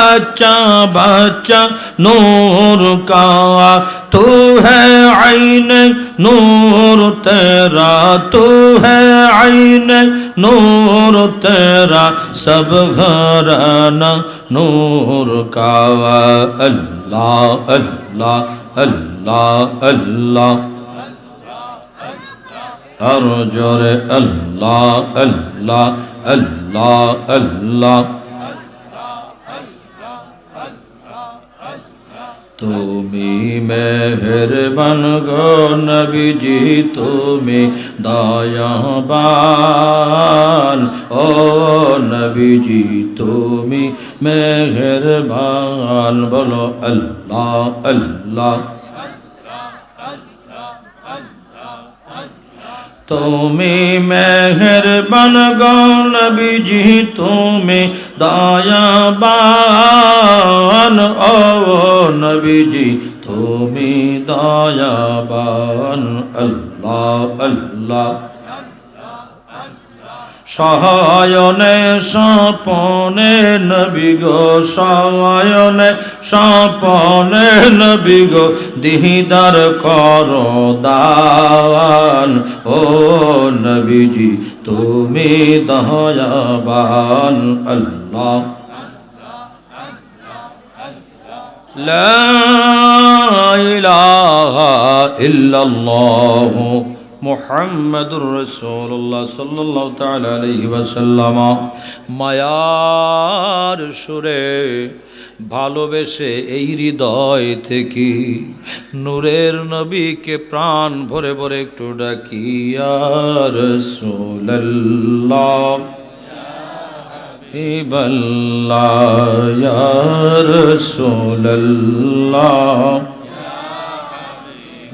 بچا بچا نور کا تو ہے عین نور تیرا تو ہے عین نور تیرا سب گھرانا نور کا اللہ اللہ اللہ اللہ اور جور اللہ اللہ اللہ اللہ তুমি মেহরবান গো নবীজি তুমি দয়াবান। ও নবীজি তুমি মেহরবান। বলো আল্লাহ আল্লাহ। তুমি মেহরবান গণ বিজি তুমি দয়াবান। ও নবীজি তুমি দয়াবান। আল্লাহ আল্লাহ। সহায়নে সপনে নবী গো সহায়নে সপনে নবী গো দিদার কর দান ও নবীজি তুমি দয়াবান আল্লাহ لا إله إلا الله মোহাম্মদুর রসুল্লাহ সাল্লাহ তালি ওয়াসাল্লাম। মায়ার সুরে ভালোবেসে এই হৃদয় থেকে নূরের নবীকে প্রাণ ভরে ভরে একটু ডাকিয়ার রসুল্লাহ রসুল্লাহ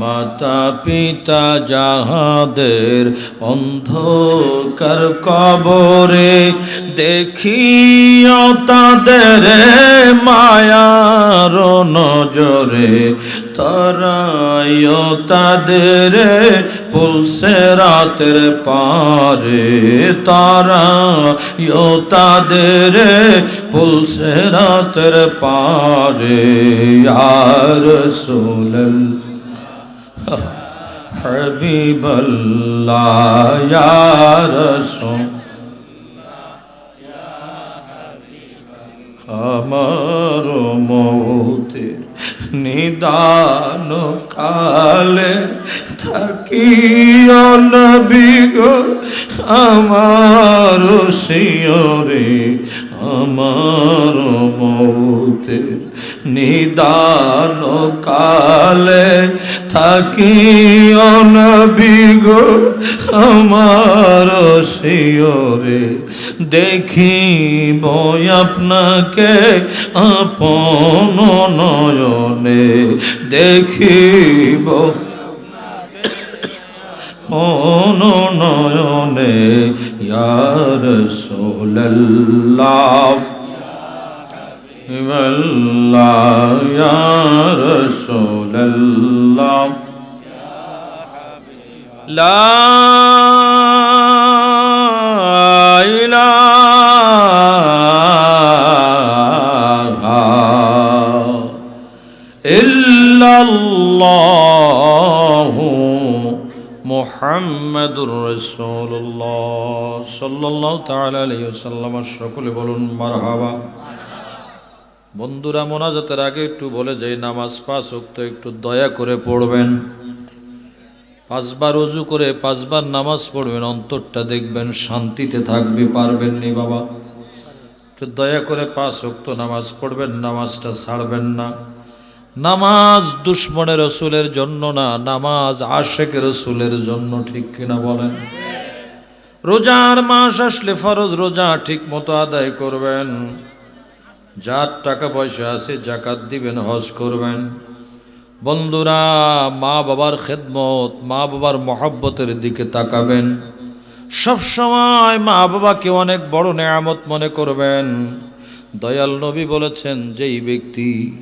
মাতা পিতা যাহাদের অন্ধকার কবরে দেখিও তাদের মায়ার নজরে, তারাইও তাদের পুলসে রাতের পারে, তারাইও তাদের পুলসে রাতের পারে। আর সোলল حبيب الله يا رسول আমার মৌতের নিদান কালে থাকি নবী গো আমার শিয়রে আমার মৌতের নিদান কালে থাকি নবী গো আমার শিয়রে। দেখিব আপনাকে আপন নয়নে। দেখিব মন নয়নে ইয়ার সোল্লাহ والله يا رسول الله. لا إله إلا الله محمد رسول الله. صلى الله تعالى عليه وسلم. الشكل بلون مرحبا. বন্ধুরা মোনাজাতের আগে একটু বলে যাই, নামাজ পাঁচ উক্ত একটু দয়া করে পড়বেন। পাঁচবার অজু করে পাঁচবার নামাজ পড়বেন, অন্তরটা দেখবেন শান্তিতে থাকবে, পারবেন নি বাবা। একটু দয়া করে পাঁচ উক্ত নামাজ পড়বেন, নামাজটা ছাড়বেন না। নামাজ দুশ্মনের রসুলের জন্য না, নামাজ আশেক রসুলের জন্য, ঠিক কিনা বলেন? রোজার মাস আসলে ফরজ, রোজা ঠিক মতো আদায় করবেন। যার টাকা পয়সা আছে জাকাত দিবেন, হজ করবেন। বন্ধুরা, মা বাবার খেদমত, মা বাবার মহব্বতের দিকে তাকাবেন। সব সময় মা বাবাকে অনেক বড় নেয়ামত মনে করবেন। দয়াল নবী বলেছেন, যেই ব্যক্তি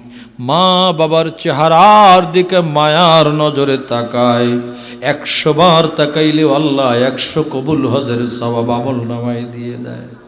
মা বাবার চেহারার দিকে মায়ার নজরে তাকায়, একশো বার তাকাইলে আল্লাহ একশো কবুল হজের সবাব আমল নামায় দিয়ে দেয়।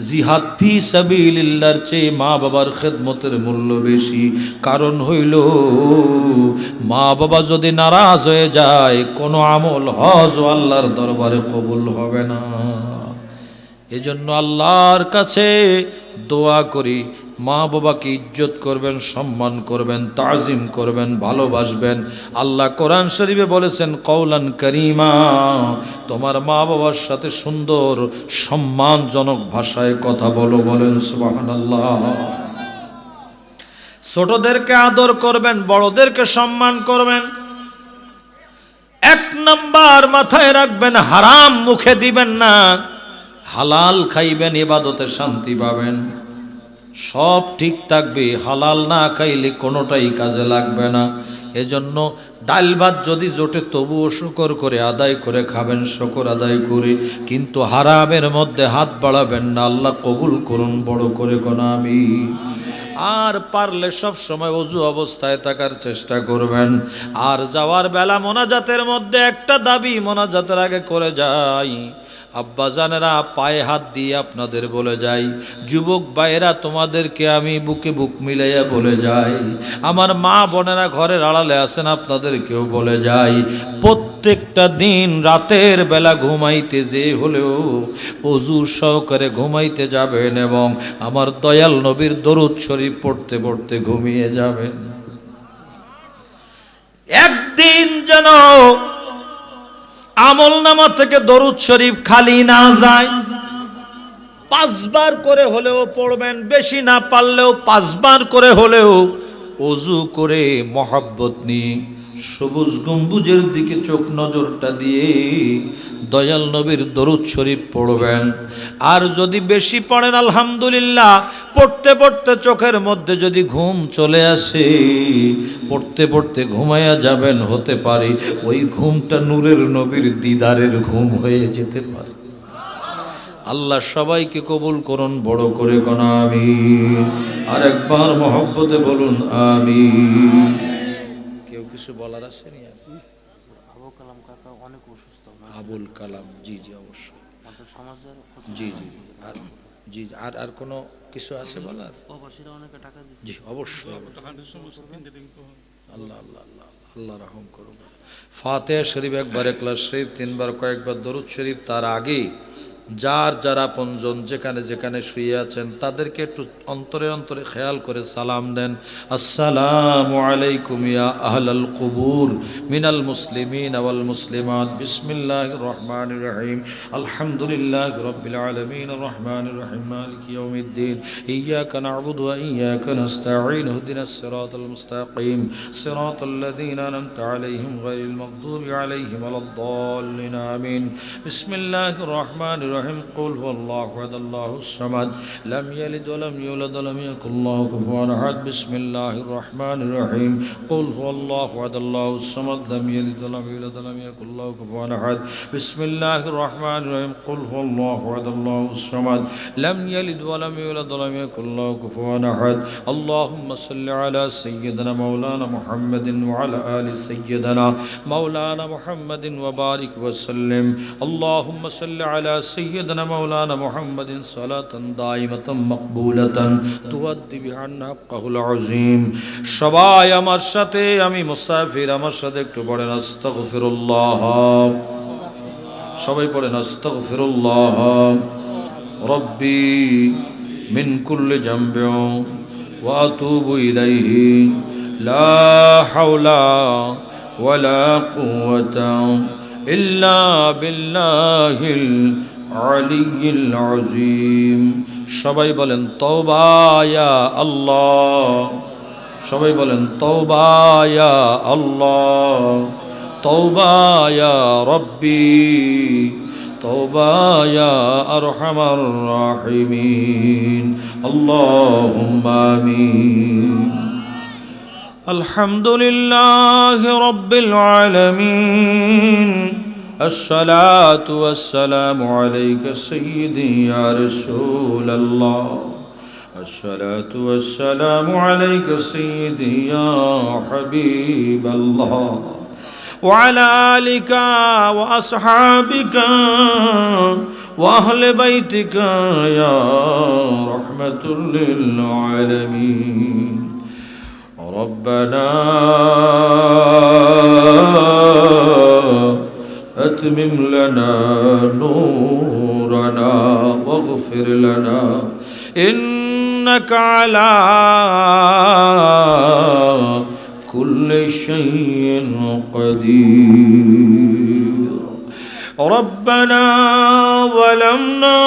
জিহাদ ফি সাবিলিল্লাহর চেয়ে মা বাবার খেদমতের মূল্য বেশি। কারণ হইল মা বাবা যদি নারাজ হয়ে যায়, কোনো আমল হজ আল্লাহর দরবারে কবুল হবে না। এজন্য আল্লাহর কাছে দোয়া করি। মা বাবাকে ইজ্জত করবেন, সম্মান করবেন, তাজিম করবেন, ভালোবাসবেন। আল্লাহ কোরআন শরীফে বলেছেন কৌলান করিমা, তোমার মা বাবার সাথে সুন্দর, সম্মানজনক ভাষায় কথা বলো, বলেন সুবাহান আল্লাহ ছোটদেরকে আদর করবেন, বড়দেরকে সম্মান করবেন। এক নাম্বার মাথায় রাখবেন, হারাম মুখে দিবেন না। হালাল খাইবেন এবাদতে শান্তি পাবেন। সব ঠিক থাকবে, হালাল না খাইলে কোনোটাই কাজে লাগবে না। এজন্য ডাল ভাত যদি জোটে তবুও শুকর করে আদায় করে খাবেন, শকর আদায় করে। কিন্তু হারামের মধ্যে হাত বাড়াবেন না, আল্লাহ কবুল করুন বড় করে আমি আর পারলে সব সময় অজু অবস্থায় থাকার চেষ্টা করবেন। আর যাওয়ার বেলা মোনাজাতের মধ্যে একটা দাবি মোনাজাতের আগে করে যাই। আব্বাজানেরা পায়ে হাত দিয়ে আপনাদের বলে যাই যুবক ভাইয়েরা, তোমাদেরকে আমি বুকে বুক মিলাইয়া বলে যাই। আমার মা বোনেরা ঘরের আড়ালে আসেন আপনাদেরকেও বলে যাই। প্রত্যেকটা দিন রাতের বেলা ঘুমাইতে যে হলেও অজু সহকারে ঘুমাইতে যাবেন এবং আমার দয়াল নবীর দরুদ শরীফ পড়তে পড়তে ঘুমিয়ে যাবেন। একদিন যেন আমল নামা থেকে দরুদ শরীফ খালি না যায়। পাঁচবার করে হলেও পড়বেন, বেশি না পারলেও পাঁচবার করে হলেও অজু করে মহাব্বত নিয়ে সবুজ গম্বুজের দিকে চোখ নজরটা দিয়ে দয়াল নবীর দরুদ শরীফ পড়বেন। আর যদি বেশি পড়েন, আলহামদুলিল্লাহ, পড়তে পড়তে চোখের মধ্যে যদি ঘুম চলে আসে, পড়তে পড়তে ঘুমাইয়া যাবেন হতে পারে, ওই ঘুমটা নূরের নবীর দিদারের ঘুম হয়ে যেতে পারে। আল্লাহ সবাইকে কবুল করুন, বড় করে কোন আমি আর একবার মহব্বতে বলুন আমি কিছু বলার আছে নি আর? আবু কালাম কাকা অনেক অসুস্থ। আবুল কালাম জি জি অবশ্যই। সমাজের জি জি আর জি আর আর কোনো কিছু আছে বলার? প্রবাসীরা অনেকে টাকা দিচ্ছে। জি অবশ্যই আল্লাহ আল্লাহ আল্লাহ আল্লাহ রহম করুন ফাতেহ শরীফ একবার একলাস শরীফ তিনবার কয়েকবার দরুদ শরীফ তার আগে যার যারা পঞ্জন যেখানে যেখানে শুয়ে আছেন, তাদেরকে একটু অন্তরে অন্তরে খেয়াল করে সালাম দেন। আসসালামু আলাইকুম ইয়া আহলাল কুবুর, মিনাল মুসলিমিন ওয়াল মুসলিমাত। বিসমিল্লাহির রহমানির রহিম। আলহামদুলিল্লাহ রাব্বিল আলামিন। রহমানির রহিম। মালিকি সিরাতাল লাযীনা আন'আমতা আলাইহিম গায়রিল মাগদুবি আলাইহিম ওয়ালাদ-দাল্লিন। আমিন। বিসমিল্লাহির রহমানির রহিম الرحيم. قل هو الله احد الله الصمد. لم يلد ولم يولد ولم يكن الله كفوا احد بسم الله الرحمن الرحيم. قل هو الله احد الله الصمد. لم يلد ولم يولد ولم يكن الله كفوا احد بسم الله الرحمن الرحيم. قل هو الله احد الله الصمد. لم يلد ولم يولد ولم يكن الله كفوا احد اللهم صل على سيدنا مولانا محمد وعلى ال سيدنا مولانا محمد وبارك وسلم. اللهم صل على سيدنا مولانا محمد صلاة دائمة مقبولة تؤدي بها حقه العظيم সবাই আমার সাথে আমি মুসাফির আমার সাথে একটু পড়েন আস্তাগফিরুল্লাহ সবাই পড়েন আস্তাগফিরুল্লাহ রব্বি মিন কুল্লি জামবিন واتوب اليه لا حول ولا قوة إلا بالله العلي العظيم সবাই বলেন তওবা ইয়া আল্লাহ সবাই বলেন তওবা ইয়া আল্লাহ তওবা ইয়া রব্বি তওবা ইয়া আরহামার রাহিমিন আল্লাহুম্মা আমিন الحمد لله رب العالمين الصلاة والسلام عليك سيدي يا رسول الله. الصلاة والسلام عليك سيدي يا حبيب الله. وعلى آلك وأصحابك وأهل بيتك يا رحمة للعالمين. ربنا أتمم لنا نورنا واغفر لنا. إنك على كل شيء قدير. ربنا ظلمنا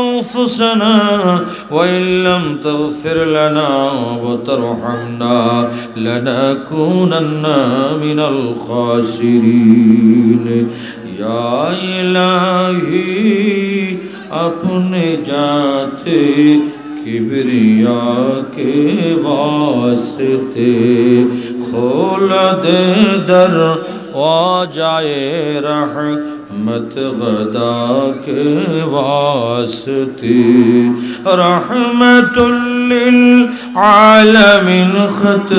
أنفسنا وإن لم تغفر لنا وترحمنا لنكونن من الخاسرين. يا إلهي اپنے جاتي كبرياء کے خلد در آ رحم رحمت غدا کے واسطے۔ رحمت للعالمین خط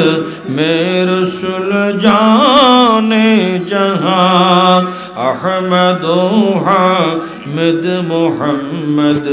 میر رسول جانے جہاں۔ احمد و حامد محمد